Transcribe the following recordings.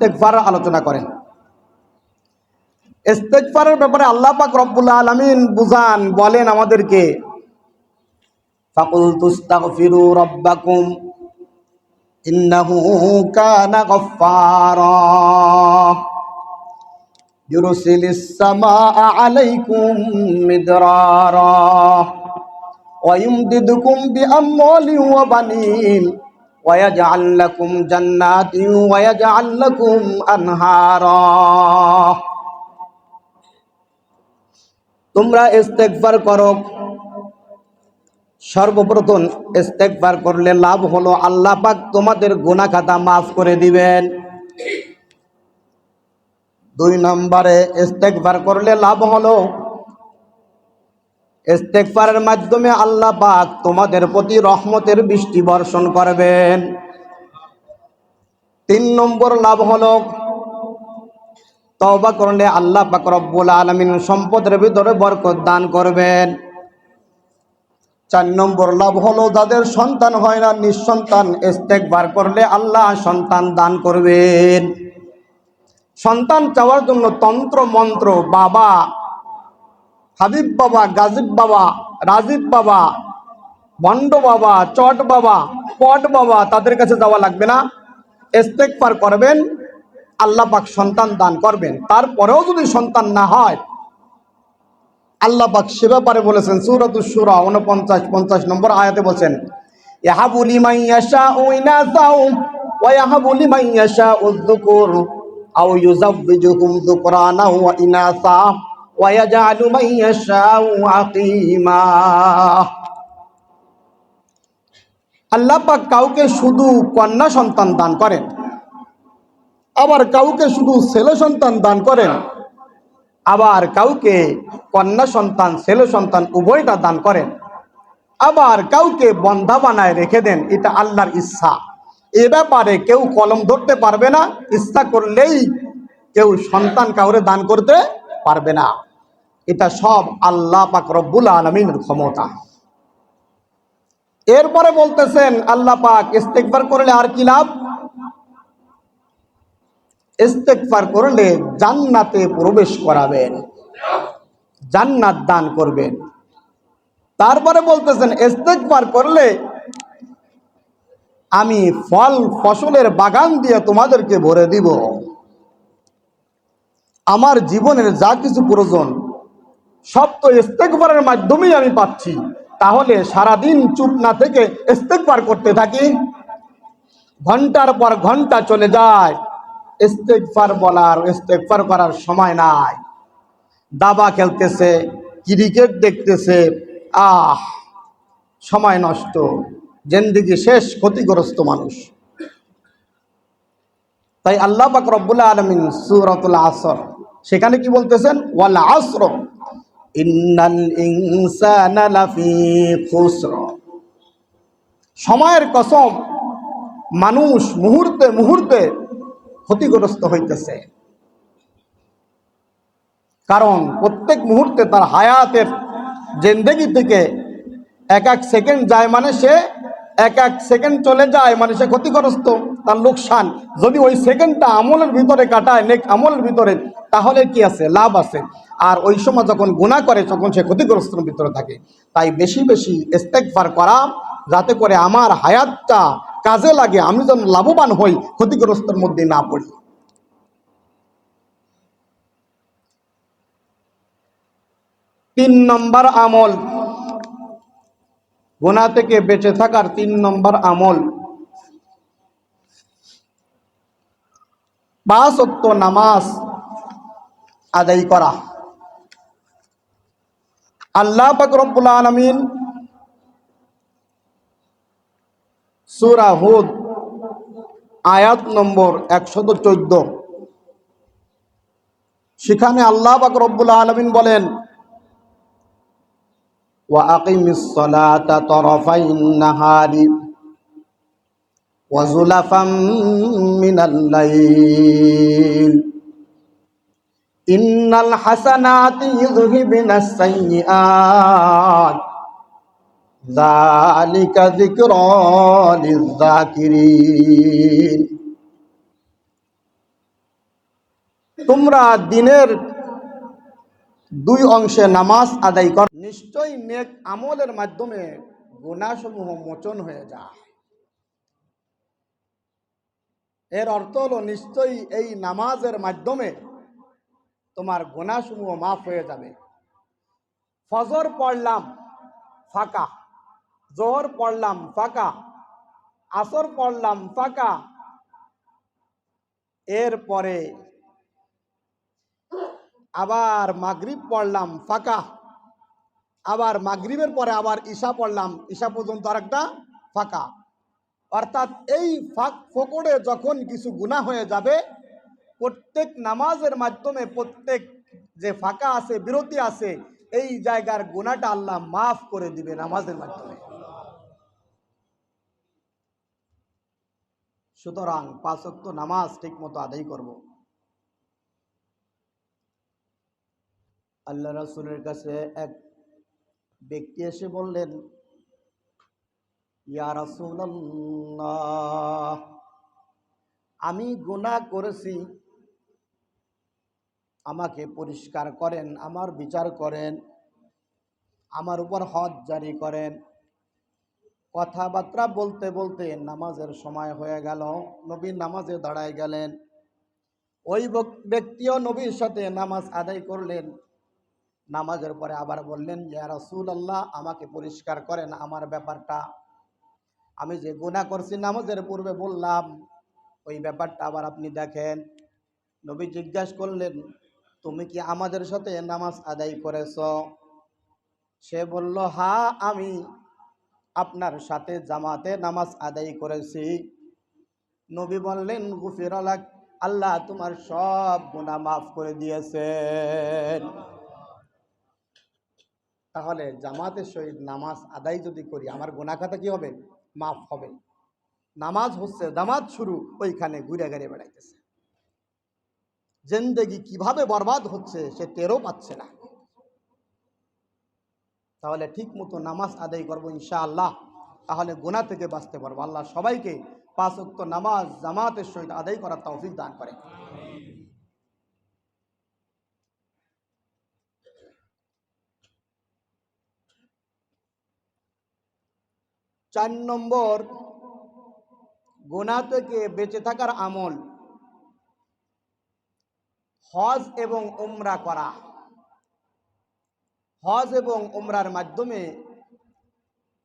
ইস্তেকফার আলোচনা করেন। ইস্তেকফারের ব্যাপারে আল্লাহ পাক রব্বুল আলমিন বুঝান, বলেন আমাদেরকে ফাকুল আলাইকুম মিদরারা বিআমওয়ালিন ওয়া বানিন। ويجعل لكم جنات ويجعل لكم أنهارا তোমরা ইস্তেগফার করো সর্বপ্রথম ইস্তেগফার করলে লাভ হলো আল্লাহ পাক তোমাদের গুনাহ খাতা মাফ করে দিবেন দুই নম্বরে ইস্তেগফার করলে লাভ হলো ইস্তেগফারের মাধ্যমে আল্লাহ পাক তোমাদের প্রতি রহমতের বৃষ্টি বর্ষণ করবেন। তিন নম্বর লাভ হলো তওবা করলে আল্লাহ পাক রব্বুল আলামিন সম্পদের ভিতরে বরকত দান করবেন। চার নম্বর লাভ হলো যাদের সন্তান হয় না, নিঃসন্তান ইস্তেগফার করলে আল্লাহ সন্তান দান করবেন। সন্তান চাওয়ার জন্য তন্ত্র মন্ত্র বাবা হাবিব বাবা, গাজিব বাবা, রাজীব বাবা ভণ্ড বাবা, চট বাবা, পট বাবা, তাদের কাছে যাওয়া লাগবে না। ইস্তেগফার করবেন, আল্লাহ পাক সন্তান দান করবেন। তারপরেও যদি সন্তান না হয়, আল্লাহ পাক সে ব্যাপারে বলেছেন সুরাতুস সূরা 49 50 নম্বর আয়াতে বলেন ইয়াহাবু লিমান ইয়াশাউ ইনাসাউ, ওয়া ইয়াহাবু লিমান ইয়াশাউ যুকুর, আও ইউযাব্বিজুহুম যুকরানা ওয়া ইনাসা ইয়াজআলু মান ইয়াশাউ আকিমা আল্লাহ পাক কাউকে শুধু কন্যা সন্তান দান করেন, আবার কাউকে শুধু ছেলে সন্তান দান করেন, আবার কাউকে কন্যা সন্তান, ছেলে সন্তান উভয়টা দান করেন, আবার কাউকে বন্ধা বানায় রেখে দেন, এটা আল্লাহর ইচ্ছা। এ ব্যাপারে কেউ কলম ধরতে পারবে না, ইচ্ছা করলেই কেউ সন্তান কাউরে দান করতে পারবে না। এটা সব আল্লাহ পাক রব্বুল আলমিনের ক্ষমতা। এরপরে বলতেছেন, আল্লাহ পাক ইস্তেকবার করলে আর কি লাভ? ইস্তেকফার করলে জান্নাতে প্রবেশ করাবেন, জান্নাত দান করবেন। তারপরে বলতেছেন ইস্তেকফার করলে আমি ফল ফসলের বাগান দিয়ে তোমাদেরকে ভরে দিব। আমার জীবনের যা কিছু প্রয়োজন সব তো ইস্তেকবারের মাধ্যমেই আমি পাচ্ছি। তাহলে সারাদিন চুপ না থেকে ইস্তেকবার করতে থাকি। ঘণ্টার পর ঘণ্টা চলে যায়। ইস্তেকফার বলার ইস্তেকফার করার সময় নাই। দাবা খেলতেছে, ক্রিকেট দেখতেছে, আহ, সময় নষ্ট। জেন্দিগি শেষ, ক্ষতিগ্রস্ত মানুষ। তাই আল্লাহ পাক রব্বুল আলমিন সুরতুল আসর, সেখানে কি বলতেছেন? ওয়াল আসর। সময়ের কসম মানুষ মুহূর্তে মুহূর্তে ক্ষতিগ্রস্ত হইতেছে। কারণ প্রত্যেক মুহূর্তে তার হায়াতের জেন্দেগি থেকে এক এক সেকেন্ড যায় মানে সে এক এক সেকেন্ড চলে যায় মানে সে ক্ষতিগ্রস্ত, তার লোকসান। যদি ওই সেকেন্ডটা আমলের ভিতরে কাটায়, নেক আমলের ভিতরে, তাহলে কি আছে? লাভ আছে। আর ওই সময় যখন গুণা করে, তখন সে ক্ষতিগ্রস্তর ভিতরে থাকে। তাই বেশি বেশি ইস্তেকফার করা, যাতে করে আমার হায়াতটা কাজে লাগে, আমি যেন লাভবান হই, ক্ষতিগ্রস্তের মধ্যে না পড়ি। তিন নম্বর আমল। গোনা থেকে বেঁচে থাকার তিন নম্বর আমল। পাঁচত্ব নামাজ আদায় করা। আল্লাহ পাক রব্বুল আলমিন সুরা হুদ আয়াত নম্বর একশত চোদ্দ সেখানে আল্লাহ পাক রব্বুল আলমিন বলেন وأقم الصلاة طرفي النهار وزلفا من الليل ইন্নাল হাসানাতি ইউযহিবিনাস সাইয়্যাত যালিকা যিকরা লিযাকিরিন তোমরা দিনের দুই অংশে নামাজ আদায় কর, নিশ্চয়ই নেক আমলের মাধ্যমে গুণাসমূহ মোচন হয়ে যায়। এর অর্থ হল নিশ্চয়ই এই নামাজের মাধ্যমে তোমার গুণাসমূহ মাফ হয়ে যাবে। ফজর পড়লাম, ফাঁকা। জোহর পড়লাম, ফাঁকা। আসর পড়লাম, ফাঁকা। এরপরে আবার মাগরিব পড়লাম, ফাঁকা। আবার মাগরিবের পরে আবার ঈশা পড়লাম, ঈশা পর্যন্ত আরেকটা ফাঁকা। অর্থাৎ এই ফাঁক ফোকড়ে যখন কিছু গুণা হয়ে যাবে প্রত্যেক নামাজের মাধ্যমে প্রত্যেক যে ফাঁকা আছে, বিরতি আছে, এই জায়গার গুণাটা আল্লাহ মাফ করে দিবে নামাজের মাধ্যমে। সুতরাং পাঁচক্ত নামাজ ঠিক মতো আদায় করব। আল্লাহ রাসুলের কাছে এক ব্যক্তি এসে বললেন, ইয়া রাসূলুল্লাহ, আমি গুনাহ করেছি আমাকে পরিষ্কার করেন, আমার বিচার করেন, আমার উপর হজ জারি করেন। কথাবার্তা বলতে বলতে নামাজের সময় হয়ে গেল, নবী নামাজে দাঁড়ায় গেলেন। ওই ব্যক্তিও নবীর সাথে নামাজ আদায় করলেন। নামাজের পরে আবার বললেন, ইয়া রাসূল আল্লাহ আমাকে পরিষ্কার করেন আমার ব্যাপারটা। আমি যে গুণা করছি নামাজের পূর্বে বললাম, ওই ব্যাপারটা আবার আপনি দেখেন। নবী জিজ্ঞাসা করলেন তুমি কি আমাদের সাথে নামাজ আদায় করেছ? সে বলল, হা, আমি আপনার সাথে জামাতে নামাজ আদায় করেছি। নবী বললেন, গুফির আল্লাহ তোমার সব গুনাহ মাফ করে দিয়েছেন। তাহলে জামাতের সহিত নামাজ আদায় যদি করি, আমার গুনাহ খাতা কি হবে? মাফ হবে। নামাজ হচ্ছে, জামাত শুরু, ওইখানে ঘুরে ঘুরে বেড়াইতেছে। জেন্দেগি কীভাবে বরবাদ হচ্ছে সে টেরও পাচ্ছে না। তাহলে ঠিক মতো নামাজ আদায় করব ইনশাআল্লাহ। তাহলে গোনা থেকে বাঁচতে পারব। আল্লাহ সবাইকে পাঁচ ওয়াক্ত নামাজ, জামাতের সহিত আদায় করার তৌফিক দান করে। চার নম্বর গোনা থেকে বেঁচে থাকার আমল। হজ এবং উমরা করা হজ এবং উমরার মাধ্যমে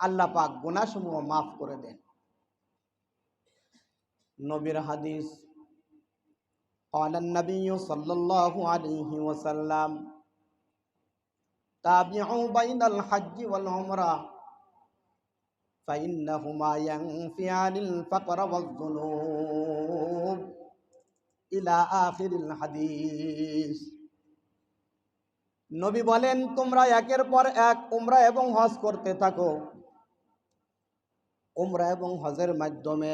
আল্লাহ পাক গুনাহসমূহ মাফ করে দেন নবীর হাদিস قال النبي صلى الله عليه وسلم تابعوا بين الحج والعمرة فإنهما ينفيان الفقر والذنوب নবী বলেন, তোমরা একের পর এক উমরা এবং হজ করতে থাকো। উমরা এবং হজের মাধ্যমে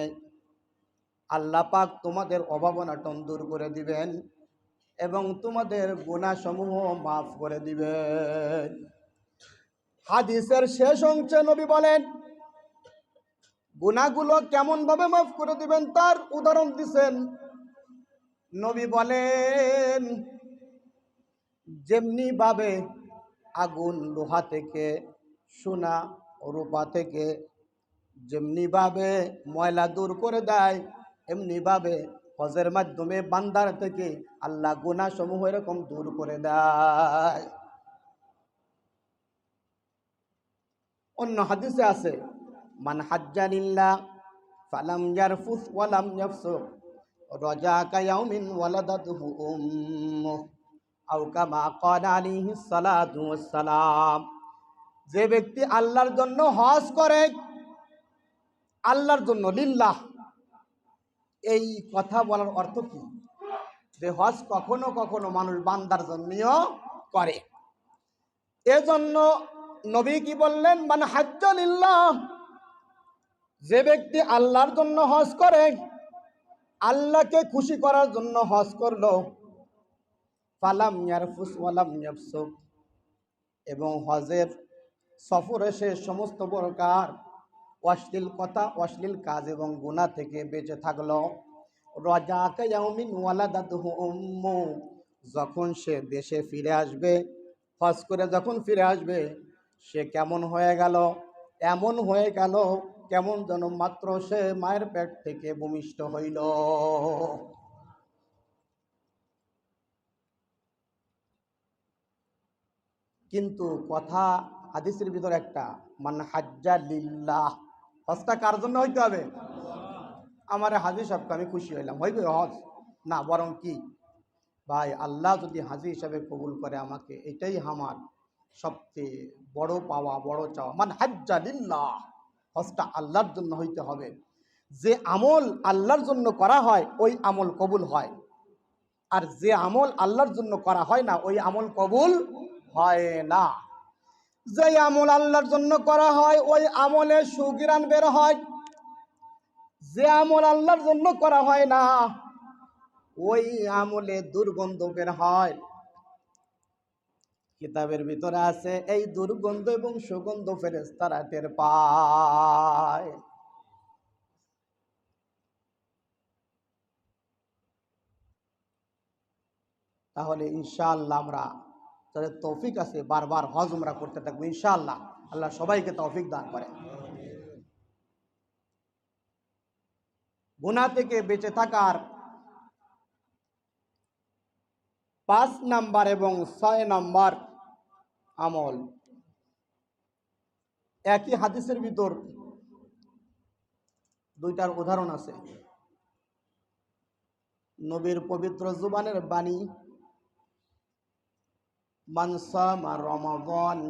আল্লাহ পাক তোমাদের অভাবনাটন দূর করে দিবেন এবং তোমাদের গুণাসমূহ মাফ করে দিবেন। হাদিসের শেষ অংশে নবী বলেন গুণাগুলো কেমনভাবে মাফ করে দিবেন তার উদাহরণ দিচ্ছেন নবী বলেন, যেমনি ভাবে আগুন লোহা থেকে, সোনা রূপা থেকে, যেমনি ভাবে ময়লা দূর করে দেয়, এমনি ভাবে হজের মাধ্যমে বান্দার থেকে আল্লাহ গুনাহ সমূহ এরকম দূর করে দেয়। অন্য হাদিসে আছে, মান হাজ্জানিল্লাহ ফালাম ইয়ারফুস ওয়ালাম ইয়াফসুক। রাজাকা ইয়াউমিন ওয়ালাদাতুহু উম্মুহ, আও কামা ক্বালা আলাইহিস সালাতু ওয়াসসালাম। যে ব্যক্তি আল্লাহর জন্য হজ করে, আল্লাহর জন্য লিল্লাহ, এই কথা বলার অর্থ কি? যে হজ কখনো কখনো মানুষ বান্দার জন্যও করে। এজন্য নবী কি বললেন? মানে হাজ্জালিল্লাহ যে ব্যক্তি আল্লাহর জন্য হজ করে আল্লাহকে খুশি করার জন্য হজ করল। ফালাম ইয়ারফুস ওয়ালাম এবং হজের সফরে সে সমস্ত প্রকার অশ্লীল কথা, অশ্লীল কাজ এবং গুনাহ থেকে বেঁচে থাকল। রাজাকা যখন সে দেশে ফিরে আসবে, হজ করে যখন ফিরে আসবে, সে কেমন হয়ে গেল? এমন হয়ে গেল কেমন যেন মাত্র সে মায়ের পেট থেকে ভূমিষ্ঠ হইল। কিন্তু কথা হাদিসের ভিতর একটা, মান হাজ্জা লিল্লাহ হজটা কার জন্য হইতে হবে? আমার হাজি সাহেবকে আমি খুশি হইলাম। হইবে হজ? না, বরং কি? ভাই, আল্লাহ যদি হাজি হিসাবে কবুল করে আমাকে, এটাই আমার সবচেয়ে বড় পাওয়া, বড় চাওয়া। মান হাজ্জা লিল্লাহ হজটা আল্লাহর জন্য হইতে হবে। যে আমল আল্লাহর জন্য করা হয়, ওই আমল কবুল হয়। আর যে আমল আল্লাহর জন্য করা হয় না, ওই আমল কবুল হয় না। যে আমল আল্লাহর জন্য করা হয়, ওই আমলে সুগিরান বের হয়। যে আমল আল্লাহর জন্য করা হয় না, ওই আমলে দুর্গন্ধ বের হয়। কিতাবের ভিতরে আছে, এই দুর্গন্ধ এবং সুগন্ধ ফেরেস্তারা টের পায়। তাহলে ইনশাআল্লাহ আমরা তাদের তৌফিক আছে বারবার হজ আমরা করতে থাকব, ইনশাআল্লাহ আল্লাহ সবাইকে তৌফিক দান করে। গুণা থেকে বেঁচে থাকার পাঁচ নাম্বার এবং ছয় নাম্বার আমল একই হাদিসের ভিতর দুইটার উদাহরণ আছে নবীর পবিত্র জুবানের বাণী মানসামা রমাদান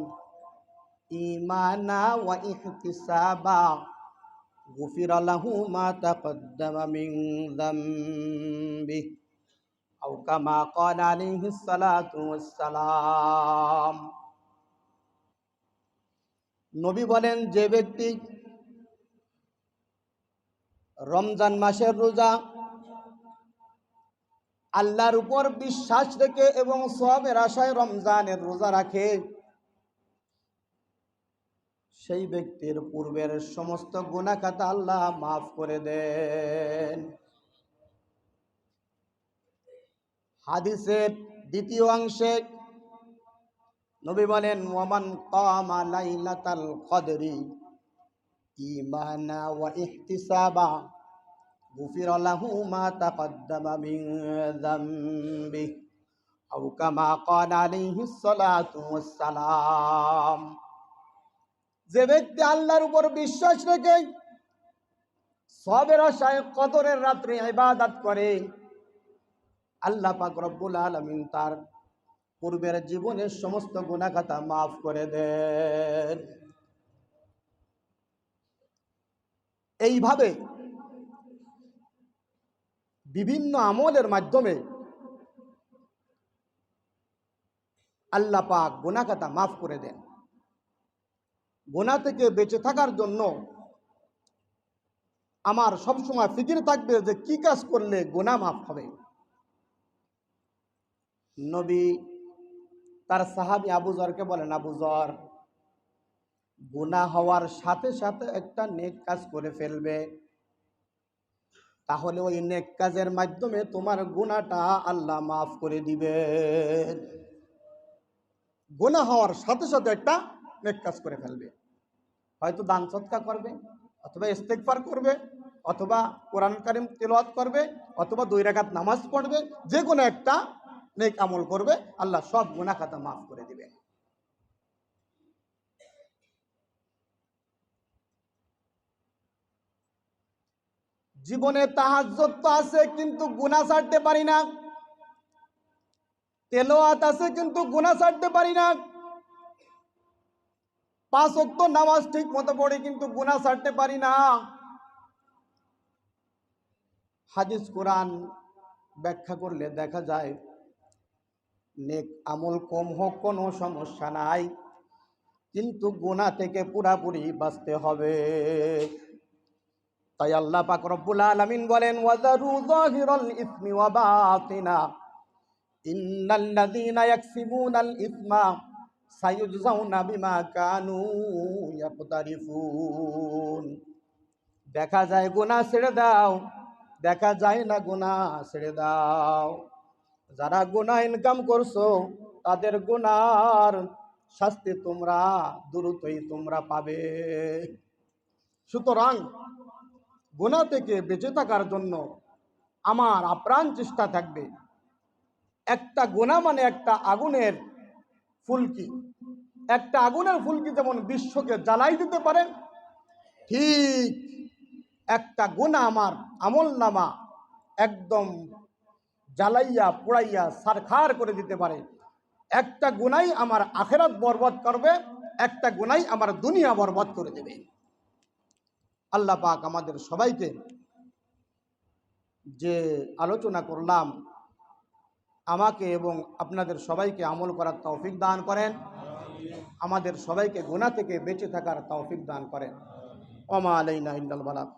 ইমানা ওয়া ইহতিসাবা غفر له ما تقدم من ذنبه أو كما قال عليه الصلاة والسلام নবী বলেন, যে ব্যক্তি রমজান মাসের রোজা আল্লাহর উপর বিশ্বাস রেখে এবং সবের আশায় রমজানের রোজা রাখে, সেই ব্যক্তির পূর্বের সমস্ত গুণাখাতা আল্লাহ মাফ করে দেন। হাদিসের দ্বিতীয় অংশে নবী বলেন ওয়ামান কামা লাইলাতাল কদরি ইমানা ওয়া ইহতিসাবা, গুফির লাহু মা তাকদ্দামা মিন যামবি, আও কামা ক্বালা আলাইহিস সালাতু ওয়াস যে ব্যক্তি আল্লাহর উপর বিশ্বাস রেখে সবের আশায় কদরের রাত্রে ইবাদত করে, আল্লাহ পাক রব্বুল আলামিন তার পূর্বের জীবনের সমস্ত গুণাখাতা মাফ করে দেন। এইভাবে বিভিন্ন আমলের মাধ্যমে আল্লাহ পাক গুণাখাতা মাফ করে দেন। গোনা থেকে বেঁচে থাকার জন্য আমার সবসময় ফিকির থাকবে যে কি কাজ করলে গোনা মাফ হবে। নবী তার সাহাবি আবু জরকে বলেন, আবু জর গুণা হওয়ার সাথে সাথে একটা নেক কাজ করে ফেলবে। তাহলে ওই নেক কাজের মাধ্যমে তোমার গুণাটা আল্লাহ মাফ করে দিবে। গুণা হওয়ার সাথে সাথে একটা নেক কাজ করে ফেলবে। হয়তো দান সৎকা করবে, অথবা ইস্তেকফার করবে, অথবা কোরআন কারিম তেলাওয়াত করবে, অথবা দুই নামাজ পড়বে যে কোনো একটা নেক আমল করবে, আল্লাহ সব গুনাহ খাতা মাফ করে দিবে জীবনে তাহাজ্জত তো আছে, কিন্তু গুনাহ ছাড়তে পারি না। তেলোয়াত আছে, কিন্তু গুনাহ ছাড়তে পারি না। পাঁচ অক্ত নামাজ ঠিক মতো পড়ে, কিন্তু গুনাহ ছাড়তে পারি না। হাদিস কোরআন ব্যাখ্যা করলে দেখা যায় নেক আমল কম হোক, কোনো সমস্যা নাই। কিন্তু গুনাহ থেকে পুরাপুরি বাঁচতে হবে। তাই আল্লাহ পাক রব্বুল আলামিন বলেন ওয়াজারু যাহিরাল ইসমি ওয়া বাতিনা। ইন্নাল্লাযীনা ইয়াকসিবুনাল ইসমা সায়ুজজাউনা বিমা কানু ইয়াকতারিফুন। দেখা যায়, গুনাহ ছেড়ে দাও। দেখা যায় না গুণা ছেড়ে দাও। যারা গুণা ইনকাম করছ, তাদের গুনার শাস্তি তোমরা, দ্রুতই তোমরা পাবে। সুতরাং গুণা থেকে বেঁচে থাকার জন্য আমার আপ্রাণ চেষ্টা থাকবে। একটা গোনা মানে একটা আগুনের ফুলকি। একটা আগুনের ফুলকি যেমন বিশ্বকে জ্বালাই দিতে পারে, ঠিক একটা গুণা আমার আমল নামা একদম জ্বালাইয়া, পোড়াইয়া, সারখার করে দিতে পারে। একটা গুনাই আমার আখেরাত বরবাদ করবে, একটা গুনাই আমার দুনিয়া বরবাদ করে দেবে। আল্লাহ পাক আমাদের সবাইকে যে আলোচনা করলাম, আমাকে এবং আপনাদের সবাইকে আমল করার তৌফিক দান করেন। আমাদের সবাইকে গুণা থেকে বেঁচে থাকার তৌফিক দান করেন। ওমা আলাইনা ইন্দাল বালাক